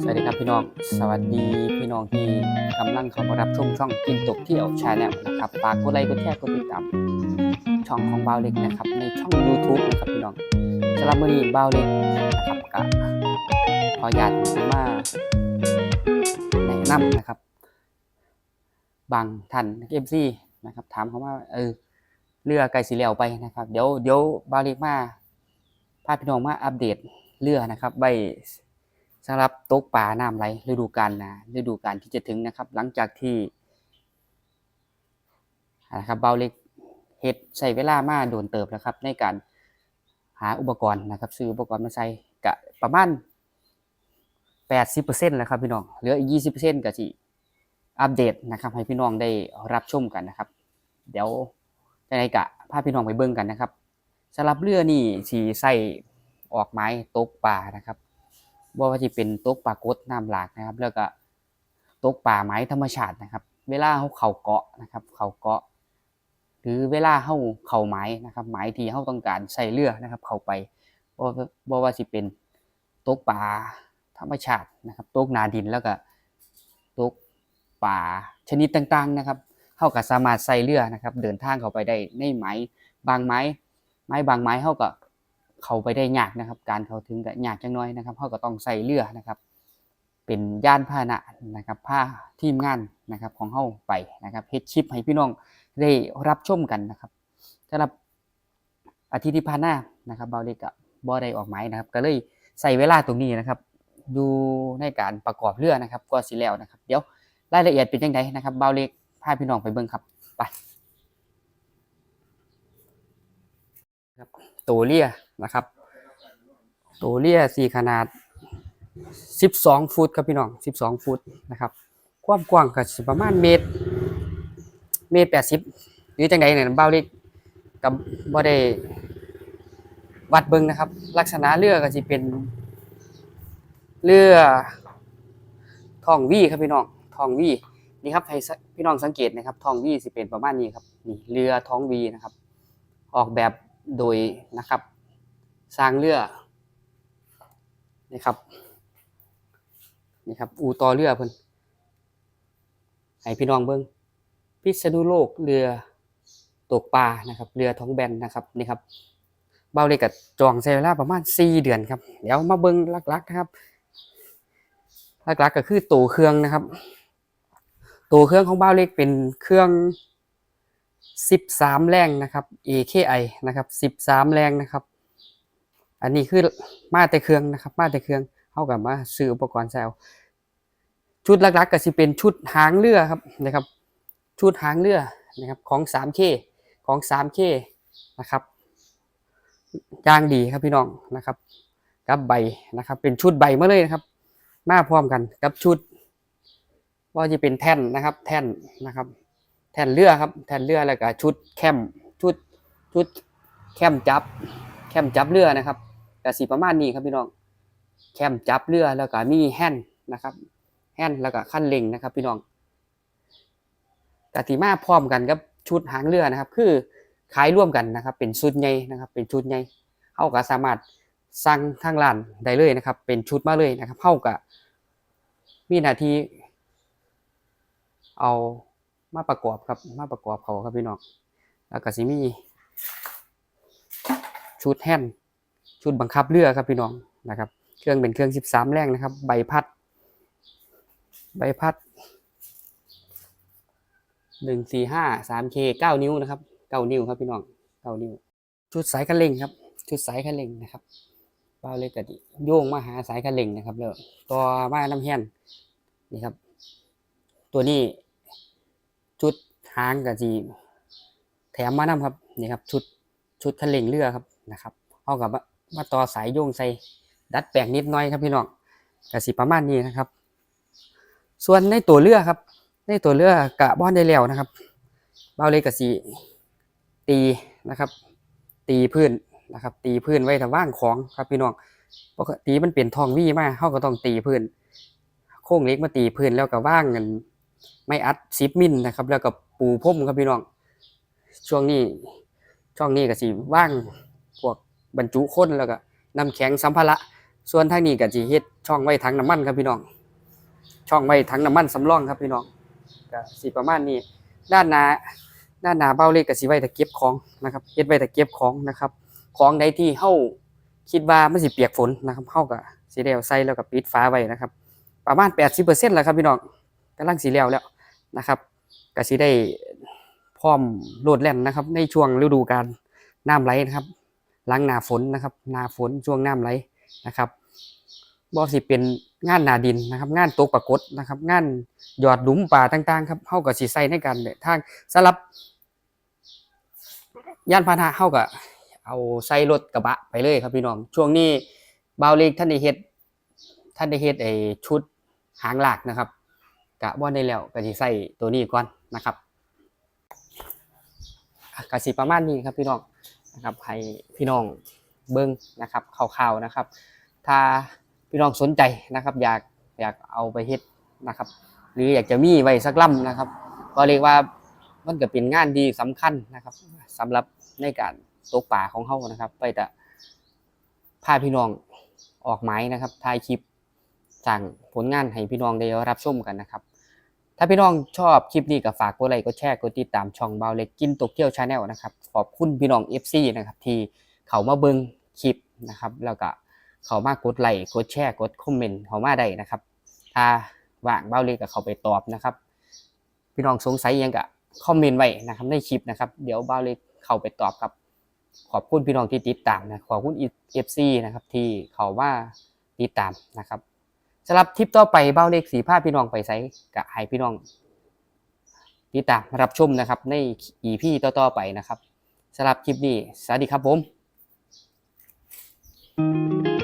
สวัสดีครับพี่น้อง สวัสดีพี่น้องที่กำลังเข้ามารับชมช่องกินตกเที่ยวชาแนลนะครับฝากกดไลค์กดแชร์กดติดตามช่องของบ่าวเล็กนะครับ ในช่อง YouTube นะครับพี่น้องสำหรับมื้อนี้บ่าวเล็กนะครับก็ขออนุญาตมาแนะนำนะครับ บางท่านเอฟซีนะครับ ถามเขาว่าเออเรือไก่สีเหลวไปนะครับ เดี๋ยวเดี๋ยวบ่าวเล็กมาพาพี่น้องมาอัปเดตเรือนะครับใบ สำหรับตกปลาน้ำไหลฤดูกาลนะฤดูกาลที่จะถึงนะครับ หลังจากที่นะครับเบาเล็กเฮ็ดใช้เวลามาโดนเติบแล้วครับ ในการหาอุปกรณ์นะครับ ซื้ออุปกรณ์มาใช้กะประมาณ80%แล้วครับพี่น้องเหลืออีก20%ก็สิอัปเดตนะครับ ให้พี่น้องได้รับชมกันนะครับ เดี๋ยวจะไดกะพาพี่น้องไปเบิ่งกันนะครับสำหรับเรือนี่สิใส่ออกไม้ตกปลานะครับ บ่ว่าจะเป็นตกปลากดน้ำหลากนะครับ แล้วก็ตกปลาไม้ธรรมชาตินะครับ เวลาเขาเข้าเกาะนะครับ เข้าเกาะ หรือเวลาเขาเข้าไม้นะครับ ไม้ที่เขาต้องการใส่เรือนะครับ เข้าไปบ่บ่ว่าสิเป็นตกปลาธรรมชาตินะครับตกนาดินแล้วก็ตกปลาชนิดต่างๆนะครับเขาก็สามารถใส่เรือนะครับ เดินทางเข้าไปได้ในไม้บางไม้ ไม้บางไม้เขาก็ เข้าไปได้ยากนะครับ การเข้าถึงก็ยากจังน้อยนะครับเขาก็ต้องใส่เรือนะครับ เป็นย่านพาหนะนะครับพาทีมงานนะครับของเข้าไปนะครับเฮ็ดชิปให้พี่น้องได้รับชมกันนะครับสำหรับอาทิตย์ที่ผ่านมานะครับเบาเล็กกับ่ได้ออกหมายนะครับ ก็เลยใส่เวลาตรงนี้นะครับ ดูในการประกอบเรือนะครับก็สิแล้วนะครับ เดี๋ยวรายละเอียดเป็นยังไงนะครับเบาเล็กพาพี่น้องไปเบิ่งครับไปครับ ตัวเรือนะครับ ตัวเลียสี่ขนาด 12 ฟุตครับพี่น้อง 12 ฟุตนะครับ ความกว้างก็ประมาณเมตร เมตร80หรือจังไดเนี่ยเบ้าเล็กกับบ่ได้วัดเบิงนะครับ ลักษณะเรือก็สิเป็นเรือทองวีครับพี่น้องทองวีนี่ครับให้พี่น้องสังเกตนะครับทองวีสิเป็นประมาณนี้ครับนี่เรือท้องวีนะครับ ออกแบบ โดยนะครับ สร้างเรือนี่ครับนี่ครับอูต่อเรือเพิ่นให้พี่น้องเบิ่งพิษณุโลกเรือตกปลานะครับ เรือท้องแบนนะครับนี่ครับเบาเลยกับจองใช้เวลาประมาณ 4 เดือนครับเดี๋ยวมาเบิ่งลักๆนะครับลักๆก็คือตัวเครื่องนะครับตัวเครื่องของเบ้าเล็กเป็นเครื่อง 13 แรงนะครับ AKI นะครับ 13 แรงนะครับ อันนี้คือมาแต่เครื่องนะครับ มาแต่เครื่องเข้ากับมาซื้ออุปกรณ์แซวชุดหลักๆก็สิเป็นชุดหางเรือครับนะครับ ชุดหางเรือนะครับของ 3K ของ 3K นะครับย่างดีครับพี่น้องนะครับ กับใบนะครับ เป็นชุดใบมาเลยนะครับ มาพร้อมกันกับชุดว่าจะเป็นแท่นนะครับ แท่นนะครับ ท่นเรือครับแท่นเรือแล้วก็ชุดแคมชุดชุดแคมจับ แคมจับเรือนะครับแต่สีประมาณนี้ครับพี่น้องแคมจับเรือแล้วก็มีแฮนนะครับแฮนแล้วก็ขั้นเร่งนะครับ พี่น้องกติมาพร้อมกันกับชุดหางเรือนะครับ คือขายร่วมกันนะครับ เป็นชุดใหญ่นะครับ เป็นชุดใหญ่เฮาก็สามารถสั่งทางร้านได้เลยนะครับ เป็นชุดมาเลยนะครับเฮาก็มีหน้าที่เอา มาประกอบครับ มาประกอบเขาครับพี่น้องแล้วก็สิมี ชุดแฮนชุดบังคับเรือครับพี่น้องนะครับ เครื่องเป็นเครื่อง 13 แรงนะครับ ใบพัด ใบพัด 1 4 5 3K 9 นิ้วนะครับ 9 นิ้วครับพี่น้อง 9 นิ้ว ชุดสายคันเร่งครับ ชุดสายคันเร่งนะครับเบาเลยกะดิโยงมาหาสายคันเร่งนะครับแล้วตัวมาน้ำแฮนนี่ครับ ตัวนี้ ชุดหางกับจีแถมมานํครับนี่ครับ ชุดชุดคันเร่งเรือครับนะครับเอากับมามาต่อสายโยงใส่ดัดแปลงนิดหน่อยครับพี่น้องกับสิประมาณนี้นะครับ ส่วนในตัวเรือครับ ในตัวเรือกะบ้อนได้แล้วนะครับเบาเลยกับสีตีนะครับ ตีพื้นนะครับ ตีพื้นไว้ถ้าว่างของครับพี่น้องปกติมันเปลี่ยนทองวี่มาเขาก็ต้องตีพื้น โค้งเล็กมาตีพื้นแล้วก็ว่างเงิน ไม่อัดซิปมิลนะครับ แล้วก็ปูพรมครับพี่น้อง ช่วงนี้ช่องนี้ก็สิว่างพวกบรรจุคนแล้วก็นำแข็งสัมภาระส่วนทางนี้ก็สิเฮ็ดช่องไว้ถังน้ำมันครับพี่น้อง ช่องไว้ถังน้ำมันสำรองครับพี่น้องก็สิประมาณนี้ ด้านหน้าด้านหน้าเบ้าเล็กก็สิไว้ต่เก็บของนะครับเฮ็ดไว้ต่เก็บของนะครับ ของใดที่เฮาคิดว่ามันสิเปียกฝนนะครับเฮาก็สิได้เอาใส่แล้วก็ปิดฝาไว้นะครับ ประมาณ 80%แล้วครับพี่น้อง กำลังสิแล้วแล้วนะครับก็สิได้พร้อมโลดแล่นนะครับ ในช่วงฤดูกาลน้ำไหลนะครับหลังหน้าฝนนะครับหน้าฝนช่วงน้ำไหลนะครับบ่สิเป็นงานนาดินนะครับ งานตกปรากฏนะครับ งานหยอดหลุมป่าต่างๆครับเฮาก็สิใส่ในการเดินทางสำหรับย่านพาหนะเฮาก็เอาใส่รถกระบะไปเลยครับพี่น้อง ช่วงนี้บาวเล็กท่านได้เฮ็ดท่านได้เฮ็ดไอ้ชุดหางหลากนะครับ กะบ่ได้แล้วก็สิใส่ตัวนี้ก่อนนะครับอะก็สิประมาณนี้ครับพี่น้องนะครับให้พี่น้องเบิ้งนะครับข่าวๆนะครับ ถ้าพี่น้องสนใจนะครับ อยากอยากเอาไปเฮ็ดนะครับ หรืออยากจะมีไว้สักล่ำนะครับ ก็เรียกว่ามันก็เป็นงานดีสำคัญนะครับสำหรับในการตกป่าของเฮานะครับ ไปแต่พาพี่น้องออกหมายนะครับถ่ายคลิป สั่งผลงานให้พี่น้องได้รับชมกันนะครับ ถ้าพี่น้องชอบคลิปนี้ก็ฝากกดไลค์กดแชร์กดติดตามช่องเบาเล็กกินโตเกียวชาแนลนะครับขอบคุณพี่น้อง FC นะครับที่เขามาเบิ่งคลิปนะครับ แล้วก็เขามากดไลค์กดแชร์กดคอมเมนต์เขามาได้นะครับ ถ้าว่างเบาเล็กก็เขาไปตอบนะครับ พี่น้องสงสัยยังก็คอมเมนต์ไว้นะครับในคลิปนะครับเดี๋ยวเบาเล็กเข้าไปตอบครับขอบคุณพี่น้องที่ติดตามนะขอบคุณ FC นะครับที่เขามาติดตามนะครับ สำหรับทริปต่อไปเบ้าเลขสีผ้าพี่น้องไปใส่กะให้พี่น้องติดตามรับชมนะครับในอีพี่ต่อๆไปนะครับสำหรับคลิปนี้ สวัสดีครับผม